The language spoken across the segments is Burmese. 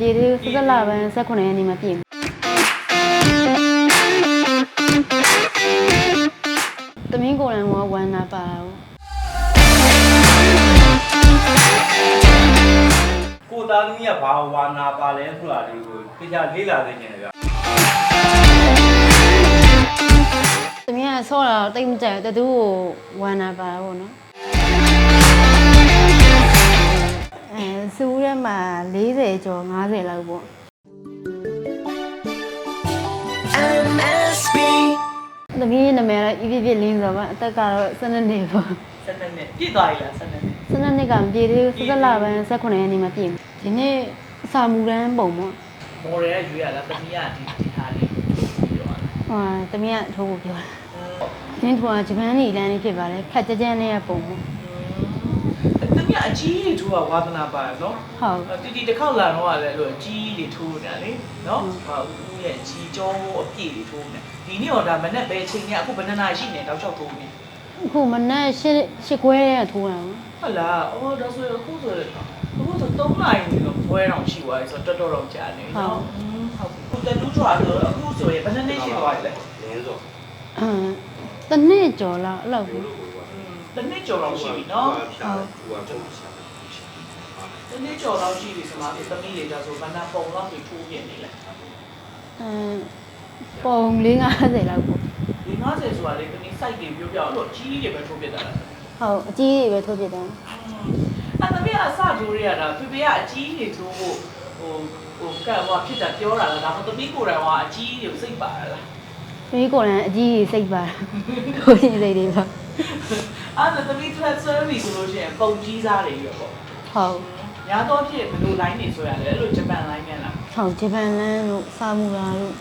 ပြေသေးဘူး17လပန်း18ရက်နေ့မှာပြေသမင်းကိုယ်တိုင်ကဝမ်းနာပါတာပေါ့ကိုသားသမီးကဘာဝါနာပါလဲဆိုတာလေးကိုသိကြလေးလာသိနေတယ်ဗျသမီးကဆော့တာတော့တိတ်မကြိုက်ဘူးတတူကိုဝမ်းနာပါတာပေါ့နော် အဲစူးထဲမှာ40ကျော်50လောက်ပေါ့ MSB သမီးနာမည်ကတော့ EV ပြလင်းဆိုတော့အသက်ကတော့12နှစ်ပေါ့ဆက်နေနဲ့ပြည့်သွားပြီလားဆက်နေနဲ့12နှစ်ကမပြေသေးဘူး17လပန်း18ရက်နေ့မှာပြေဒီနေ့စာမူတန်းပုံပေါ့မော်ရယ်ရွေးရလားတမီးကဒီဒီဟာလေးပြောရတာဟိုသမီးကထိုးဖို့ပြောတာနင်းထွာဂျပန်နေလမ်းလေးဖြစ်ပါတယ်ခက်ကြကြမ်းနဲ့ပုံပေါ့ တမီးကအကြီးကြီးထိုးတာဝါသနာပါရနော်ဟုတ်တီတီတစ်ခေါက်လာတော့လည်းအဲ့လိုအကြီးကြီးထိုးနေတာလေနော်ဟာဦးရဲ့အကြီးကျော်အပြည့်တွေထိုးနေဒီနေ့တော့ဒါမနဲ့ပဲချိန်နေအခုဘယ်နှစ်နာရီရှိနေတောက်ချောက်ထိုးနေအခုမနက်၈၈ခွဲရဲထိုးတာပေါ့ဟုတ်လားအော်ဒါဆိုအခုဆိုအခုဆို3နာရီလို့ဘွဲတော့ရှိသွားပြီဆိုတော့တော်တော်တော့ကြာနေနော်ဟုတ်ခုတတူးချွာဆိုအခုဆိုရင်ဘယ်နှစ်နှစ်ရှိသွားပြီလဲလင်းစောအမ်တနေ့ကျော်လောက်အဲ့လောက်ပဲ တစ်နှစ်ကျော်တော့ရှိပြီနော်ဖြာဟိုကကျွန်တော်ရှာတစ်နှစ်ကျော်တော့ရှိပြီဆိုမှဒီသမီးတွေကြဆိုဘဏ္ဍပုံလောက်ပြီးထိုးပြနေလဲအမ်ပုံ၄50လောက်ပေါ့ဒီ90ဆိုတာလေသမီး site တွေပြောပြတော့ကြီးကြီးတွေပဲထိုးပြတာလားဟုတ်အကြီးကြီးပဲထိုးပြတယ်အဲ့သမီးကအစထိုးရတာဖေဖေကအကြီးတွေထိုးဖို့ဟိုဟိုကံဟိုဖြစ်တာပြောတာလားဒါမှသမီးကိုယ်တိုင်ကအကြီးတွေကိုစိတ်ပါလား သမီးကိုယ်တိုင်အကြီးကြီးစိတ်ပါထိုးရင်စိတ်တွေပါအဲ့ဒါသမီး transfer ပြီဆိုလို့ရှိရင်ပုံကြီးစားတွေရောပေါ့ဟုတ်ညာတော့ဖြစ်ဘယ်လို line တွေဆိုရလဲအဲ့လိုဂျပန် line နဲ့လားဟုတ်ဂျပန်လမ်းတို့စာမူလာတို့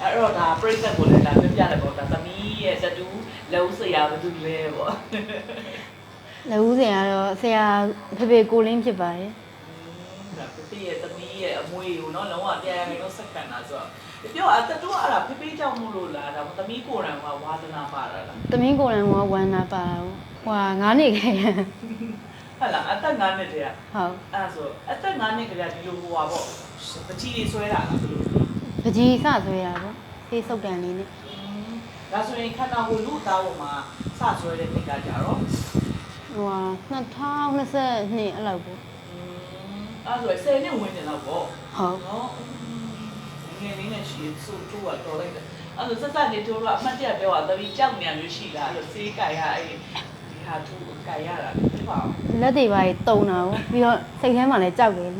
အဲ့တော့ဒါပြိသက်ကိုလည်းဒါပြပြတယ်ပေါ့ဒါသမီးရဲ့တတူလုံးစရာဘာလို့လဲပေါ့လက်ဦးစင်ကတော့ဆရာဖေဖေကိုလင်းဖြစ်ပါတယ်ဒါဖေဖေရဲ့သမီးရဲ့အမွေကိုနော်လုံးဝပြန်ရရင်တော့စက္ကန့်တာဆိုတော့ပြောအတတူကအဲ့ဒါဖေဖေ ကြောင့်မို့လို့လားဒါမှသမီးကိုယ်တိုင်ကဝါသနာပါတာလားသမင်းကိုယ်တိုင်ကဝမ်းနာပါတာပေါ့ဟွာ9နှစ်ခဲရဟုတ်လားအသက်9နှစ်တည်းကဟုတ်အဲ့ဆိုအသက်9နှစ်ကလေးဒီလိုဟိုပါပေါ့ပချီလေးဆွဲတာလားဘယ်လိုပကြီးစဆွဲတာပေါ့ဖေးစုပ်တန်လေးနဲ့ဒါဆိုရင်ခန္ဓာကိုယ်လူသားပေါ်မှာစဆွဲတဲ့နေ့ကကြတော့ ဟွာ2022အဲ့လောက်ပေါ့ အဲ့ဆို10နှစ်ဝန်းကျင်လောက်ပေါ့ဟုတ် နော် ငယ်လေးနဲ့ရှိစုထိုးတာတော်လိုက်တယ်အဲ့လိုစက်စက်နေထိုးတော့အမှတ်တရပြောတာတပီကြောက်နေရမျိုးရှိလားအဲ့လိုစေးကြိုင်ရအဲ့ဒီဟာထိုးကြိုင်ရတာဖြစ်ပါဘူးလက်တွေပါတုံတာပေါ့ပြီးတော့စိတ်ထဲမှာလည်းကြောက်တယ်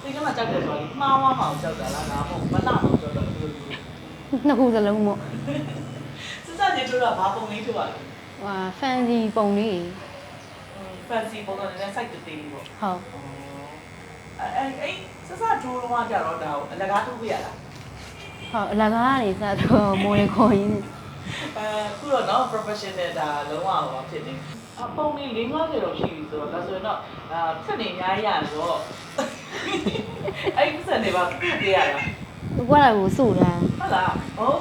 စိတ်ကမှကြောက်တယ်ဆိုတော့မှားဝါမှောင်ကြောက်တာလားငါမဟုတ်မနာမှောင်ကြောက်တာလို့နှစ်ခုစလုံးပေါ့စစနေတို့ကဘာပုံလေးထုတ်ရလဲဟွာဖန်စီပုံလေးဖန်စီပုံစံနဲ့ site တေးပေါ့ဟုတ် အဲအဲစစထိုးတော့ကြတော့ဒါကိုအလကားထုတ်ပြရလားဟုတ်အလကားကနေစတော့မော်ရခေါ်ရင်းနဲ့အဲခုတော့နော် professional ဒါလုံးဝဟောဖြစ်နေအပုံလေး၄50တော့ရှိပြီဆိုတော့ဒါဆိုရင်တော့အာဆက်နေအများကြီးရဆိုတော့အဲ့ဒီဆက်နေပါပြည့်ရလားကွာလာကိုစုတာဟုတ်လားဟုတ်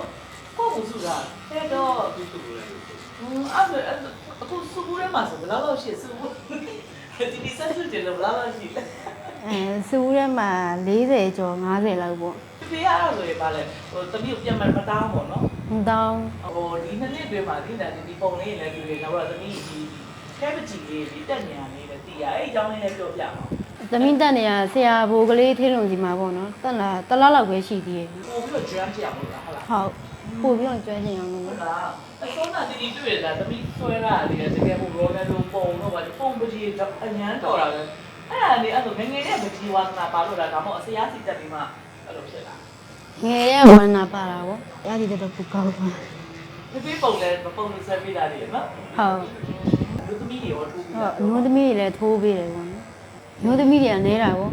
ကိုကိုစုတာအဲ့တော့သူ့သူ့လည်းဟင်းအဲ့ဒါအခုစုဘူးထဲမှာဆိုဘယ်လောက်ရှိစုဘူးဒီဒီဆက်စုတယ်ဘယ်လောက်ရှိလဲ အဲစူးထဲမှာ40ကျော်50လောက်ပေါ့ဖေရတော့ဆိုရင်ပါလေဟိုတမီးကိုပြန်မမတောင်းပေါ့နော်မတောင်းဟိုဒီနှစ်နှစ်အတွင်းမှာဒီတဲ့ဒီပုံလေးလည်းတွေ့တယ်နောက်တော့တမီးဒီကဲပကြီးလေးဒီတက်ညာလေးလည်းတည်ရအဲ့အကြောင်းလေးလည်းပြောပြအောင်သမီးတက်နေရဆရာဘိုးကလေးထေးလုံစီမှာပေါ့နော်တက်လာတလားလောက်ပဲရှိသေးတယ်ပို့ပြီးတော့ jam ပြရမို့လားဟုတ်လားဟုတ်ပို့ပြီးတော့ကျွမ်းချင်အောင်လို့ဟုတ်လားအဆုံးတာဒီဒီတွေ့ရတာတမီးဆွဲတာလေးတကယ်ဟိုရောလည်းလုံးပုံတော့ဗာပုံပကြီးအញ្ញမ်းတော်တာပဲ အဲ့ဒါလေအဲ့လိုငငယ်လေးပကြီးဝါသနာပါလို့လားဒါမှမဟုတ်အစရာစီတက်ပြီးမှအဲ့လိုဖြစ်လာငယ်ရဝမ်းနာပါတာပေါ့ရည်တည်းတော့ပူကောက်ပါဖေဖေပုံလည်းပုံလို့ဆက်ပေးတာလေနော်ဟုတ်လူသမီးတွေရောထိုးပြီးဟုတ်တာအမျိုးသမီးတွေလည်းထိုးပေးတယ်ပေါ့နော်အမျိုးသမီးတွေကနေတာပေါ့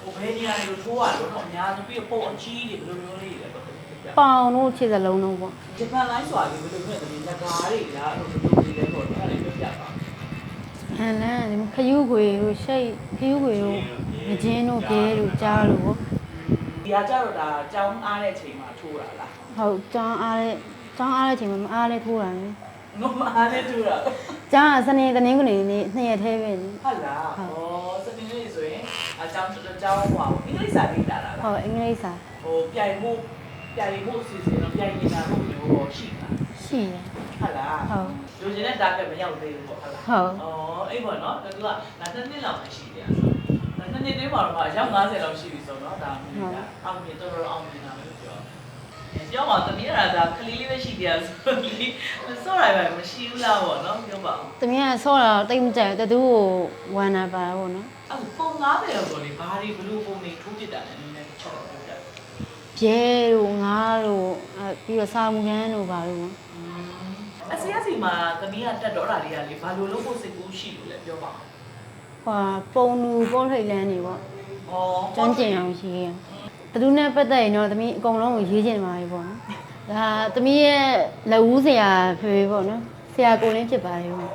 ဟိုဘယ်နေရာတွေကိုထိုးရတော့အများဆုံးပြီးပုံအကြီးတွေဘယ်လိုမျိုးလေးတွေလဲပေါင်တို့ခြေစလုံးတို့ပေါ့ ဂျပန်လိုင်းဆိုတာလေဘယ်လိုဖြစ်လဲငကားတွေလားအဲ့လိုမျိုးတွေလဲပေါ့အဲ့ဒါလေးပြပြပါ ဟန်လန်းဒီခယူးခွေတို့ရှိတ်ခယူးခွေတို့မကျင်းတို့ပြဲတို့ကြားတို့ပေါ့ဒီကကြတော့ဒါကြောင်းအားတဲ့ချိန်မှာထိုးတာလားဟုတ်ကျောင်းအားတဲ့ကျောင်းအားတဲ့ချိန်မှာမအားလဲထိုးတာလေငမအားနဲ့ထိုးတာကျောင်းကစနေတနင်္ဂနွေနေ့နှစ်ရက်သေးပဲလေဟုတ်လားဩစနေနေ့ဆိုဆိုရင်အကြောင်းအကြောင်းဟိုအင်္ဂလိပ်စာလေးလာတာဟုတ်အင်္ဂလိပ်စာဟိုပြိုင်မှုပြိုင်မှုစီစဉ်တော့ပြိုင်နေတာလို့ပြောရှိတာ ရှိတယ်ဟုတ်လားဟုတ်လူချင်းတဲ့ target မရောက်သေးဘူးပေါ့ဟုတ်လားဟုတ်အော်အဲ့ပေါ့နော်သူကဒါနှစ်နှစ်လောက်ရှိတယ်ဆိုဒါနှစ်နှစ်တည်းမှာတော့အယောက်90လောက်ရှိပြီဆိုတော့ဒါမြင်တာအောင်မြင်တော့တော့အောင်မြင်တာလို့ပြောပြောပါတမီးရတာကလေးလေးပဲရှိတယ်ဆိုပြီးစောရပါမရှိဘူးလားပေါ့နော်ပြောပါဦးတမီးကဆော့တာတော့တိတ်မကြိုက်ဘူးတတူကိုဝမ်းနာပါပေါ့နော်အဲ့ပုံ90လောက်ဆိုလေဘာတွေဘလို့ပုံတွေထိုးပြတာလဲနည်းနည်းချက်တော့ပြတယ်ပြဲတို့ငါးတို့အဲပြီးတော့စာမူခန်းတို့ပါလို့ပေါ့ အစီအစီမှာတမီးကတက်တော့တာလေးကလေဘာလို့လို့ဖို့စိတ်ကူးရှိလို့လဲပြောပါဦးဟွာပုံလူပုံထိတ်လန်းနေပေါ့ဩကျွမ်းကျင်အောင်ရှိရင်တတူနဲ့ပတ်သက်ရင်တော့တမီးအကုန်လုံးကိုရေးချင်ပါပြီပေါ့နော်ဒါတမီးရဲ့လက်ဦးဆရာဖေဖေပေါ့နော်ဆရာကိုလင်းဖြစ်ပါတယ်ပေါ့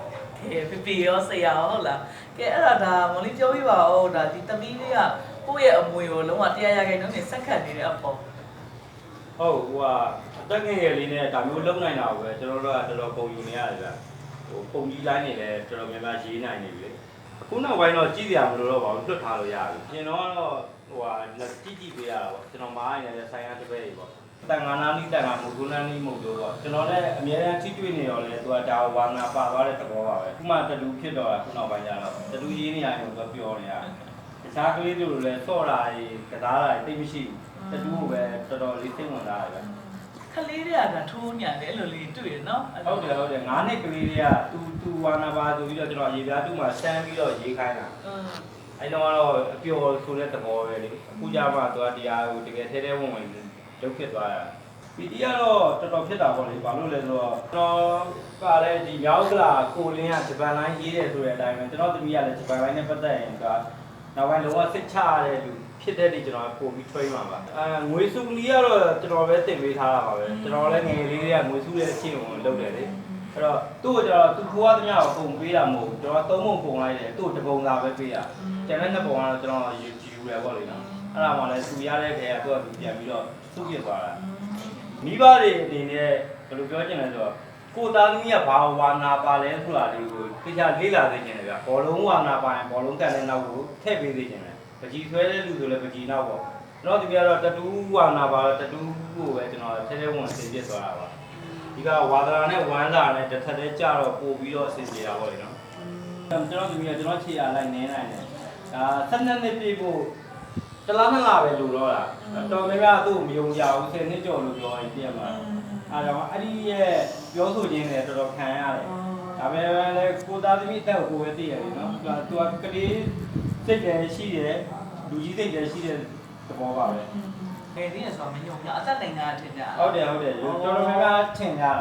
ကဲပြပြရောဆရာရောဟုတ်လားကဲအဲ့ဒါဒါမလေးပြောပြပါဦးဒါဒီတမီးလေးကကိုယ့်ရဲ့အမွေကိုလုံးဝတရားရခိုင်နှုန်းနဲ့စက်ခတ်နေတဲ့အပေါ် ဟုတ်ဟိုကအသက်ငယ်ငယ်လေးနဲ့ဒါမျိုးလုံနိုင်တာကိုပဲကျွန်တော်တို့ကတော်တော်ပုံယူနေရတယ်ဗျဟိုပုံကြီးလိုင်းနေလည်းတော်တော်များများရေးနိုင်နေပြီလေအခုနောက်ပိုင်းတော့ကြည့်စရာမလိုတော့ပါဘူးလွတ်ထားလို့ရပြီရှင်တော့ဟိုဟာကြည့်ကြည့်ပေးရတာပေါ့ကျွန်တော်မားရင်လည်းဆိုင်ရတစ်ပည့်ကြီးပေါ့တန်ငါနာနီးတန်ငါမုတ်ကုန်းနာနီးမုတ်တို့ပေါ့ကျွန်တော်လည်းအများအားထိတွေ့နေရောလေသူကဒါဝါနာပါသွားတဲ့သဘောပါပဲခုမှတတူဖြစ်တော့ခုနောက်ပိုင်းကျတော့တတူရေးနေရတယ်တော့ပြောနေရတယ်တခြားကလေးတို့လည်းစော့တာကြီးကစားတာကြီးတိတ်မရှိဘူး တတူကိုပဲတော်တော်လေးစိတ်ဝင်စားရတယ်ဗျခလေးတွေကကထိုးညာတယ်အဲ့လိုလေးတွေ့ရနော်ဟုတ်တယ်ဟုတ်တယ်ငါးနှစ်ကလေးတွေကတူတူဝါနာပါဆိုပြီးတော့ကျွန်တော်ရေပြားတူးမှာစမ်းပြီးတော့ရေးခိုင်းတာอืมအဲတော့ကတော့အပျော်ဆိုတဲ့သဘောပဲလေအခုကြမှာသူကတရားကိုတကယ်ထဲထဲဝင်ဝင်ဒုက္ခဖြစ်သွားတာပီတီကတော့တော်တော်ဖြစ်တာပေါ့လေဘာလို့လဲဆိုတော့ကျွန်တော်ကလည်းဒီမြောက်ကလာကိုလင်းကဂျပန်လိုင်းရေးတယ်ဆိုတဲ့အတိုင်းပဲကျွန်တော်သမီးကလည်းဂျပန်လိုင်းနဲ့ပတ်သက်ရင်က နောက်ပိုင်းလုံးဝစိတ်ချရတဲ့လူဖြစ်တဲ့ဒီကျွန်တော်ပို့ပြီးထွေးမှာပါအဲငွေစုကလေးကတော့ကျွန်တော်ပဲတင်ပေးထားတာပါပဲကျွန်တော်လည်းငယ်လေးတွေကငွေစုရဲ့အချင်းကိုလုပ်တယ်လေအဲ့တော့သူ့ကိုကျတော့သူခိုးရသမျှကိုပုံပေးတာမဟုတ်ဘူးကျွန်တော်သုံးပုံပုံလိုက်တယ်သူ့ကိုတစ်ပုံသာပဲပေးတာကျန်တဲ့နှစ်ပုံကတော့ကျွန်တော်ယူယူရပေါ့လေနော်အဲ့ဒါမှလည်းသူရတဲ့ခဲကသူ့ကသူပြန်ပြီးတော့သူ့ပြစ်သွားတာမိဘတွေအနေနဲ့ဘယ်လိုပြောချင်လဲဆိုတော့ ကိုသားသမီးကဘာဝါနာပါလဲဆိုတာလေးကိုသိချလေ့လာသိချင်တယ်ဗျဘောလုံးဝါနာပါရင်ဘောလုံးကန်တဲ့နောက်ကိုထည့်ပေးသိချင်တယ်ပကြီးဆွဲတဲ့လူဆိုလည်းပကြီးနောက်ပေါ့ကျွန်တော်ဒီကတော့တတူးဝါနာပါတတူးကိုပဲကျွန်တော်ထဲထဲဝင်သင်ပြစ်သွားတာပါဒီကဝါဒနာနဲ့ဝမ်းစာနဲ့တစ်ထက်တည်းကြတော့ပို့ပြီးတော့အဆင်ပြေတာပေါ့လေနော်ကျွန်တော်ဒီကကျွန်တော်ခြေရလိုက်နေနိုင်တယ်ဒါ12နှစ်ပြည့်ဖို့ တလားနှစ်လားပဲလိုတော့တာတော်များများသူ့မယုံကြဘူး10နှစ်ကျော်လို့ပြောရင်ပြည့်မှာအဲဒါမှအဲ့ဒီရဲ့ပြောဆိုခြင်းနဲ့တော်တော်ခံရတယ်ဒါပေမဲ့လည်းကိုသားသမီးအသက်ကိုကိုယ်ပဲသိရတယ်နော်သူကကလေးစိတ်တယ်ရှိတယ်လူကြီးစိတ်တယ်ရှိတဲ့သဘောပါပဲ ငယ်သေးရဆိုမညုံညအသက်တိုင်တာထင်ကြဟုတ်တယ်ဟုတ်တယ်တော်တော်များများထင်ကြတာ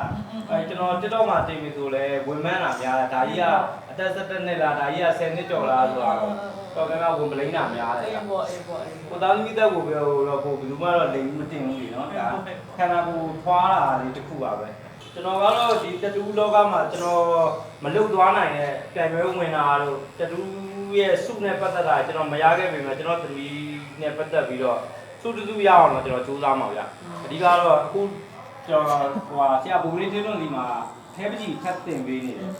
အဲကျွန်တော် TikTok မှာတင်ပြီဆိုလဲဝင်မှန်းတာများတယ်ဒါကြီးကအသက်17နှစ်လားဒါကြီးက10နှစ်ကျော်လားဆိုတာတော့တော်တော်များများဝင်ပလိန်းတာများတယ်အေးဗျပေါ့အေးပေါ့အေးကိုပေါ့သားသမီးတက်ကိုပဲတော့ကိုဘယ်သူမှတော့လိမ်မတင်ဘူးလေနော်ဒါခန္ဓာကိုယ်ထွားတာလေးတစ်ခုပါပဲကျွန်တော်ကတော့ဒီတတူးလောကမှာကျွန်တော်မလုတ်သွားနိုင်တဲ့ပြန်ရွေးဝင်တာတို့တတူးရဲ့စုနဲ့ပတ်သက်တာကျွန်တော်မရခဲ့ပေမဲ့ကျွန်တော်သမီးနဲ့ပတ်သက်ပြီးတော့ စုတူစုရအောင်တော့ကျွန်တော်စူးစမ်းပါဗျအဓိကတော့အခုကျွန်တော်ဟိုဟာဆရာဘူလေးတင်းလုံးဒီမှာအဲပကြီးခတ်တင်ပေးနေတယ်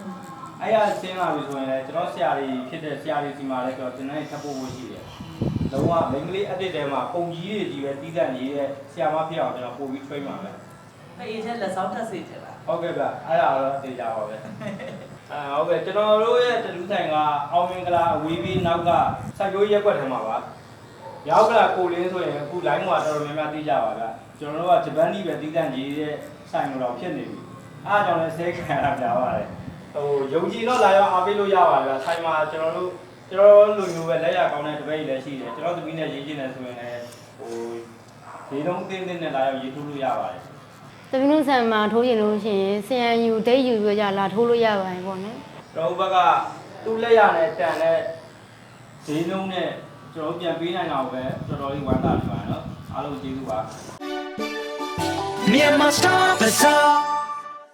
အဲ့ရဆင်းလာပြီဆိုရင်လည်းကျွန်တော်ဆရာကြီးဖြစ်တဲ့ဆရာကြီးစီမှာလည်းကျွန်တော်ကျွန်တော်ထပ်ဖို့ဖို့ရှိတယ်လုံးဝမိန်းကလေးအတစ်တဲမှာပုံကြီးတွေကြီးပဲတီးတန့်ကြီးရဲ့ဆရာမဖြစ်အောင်ကျွန်တော်ပို့ပြီး train ပါမယ်အေးချက်လက်ဆောင်ထပ်စေချင်လားဟုတ်ကဲ့ဗျအဲ့ဒါတော့သိကြပါပဲအဲဟုတ်ကဲ့ကျွန်တော်တို့ရဲ့တလူဆိုင်ကအောင်မင်္ဂလာအဝေးပြီးနောက်ကစိုက်ရိုးရက်ွက်ထဲမှာပါ ရောက်ကလာကိုလင်းဆိုရင်အခု line မှာတော်တော်များများသိကြပါဗျကျွန်တော်တို့ကဂျပန်ကြီးပဲတီးတန့်ကြီးရဲ့ဆိုင်လိုတော့ဖြစ်နေပြီအားကြောင့်လည်းဆဲခံရတာပါပါတယ်ဟိုယုံကြည်တော့လာရောအားပေးလို့ရပါဗျဆိုင်မှာကျွန်တော်တို့ကျွန်တော်လူမျိုးပဲလက်ရကောင်းတဲ့တပည့်ကြီးလည်းရှိတယ်ကျွန်တော်သမီးနဲ့ရေးချင်တယ်ဆိုရင်လည်းဟိုဒီလုံးတင်းတင်းနဲ့လာရောရေးထိုးလို့ရပါတယ်တမီးတို့ဆန်မှာထိုးရင်လို့ရှိရင်ဆန်ယူဒိတ်ယူပြီးကြလာထိုးလို့ရပါတယ်ပေါ့နော်ကျွန်တော်ဘက်ကသူ့လက်ရနဲ့တန်တဲ့ဈေးနှုန်းနဲ့ ကျွန်တော်ပြန်ပေးနိုင်တာကိုပဲတော်တော်လေးဝမ်းသာနေပါတယ်နော်အားလုံးကျေးဇူးပါ Myanmar Star Bazaar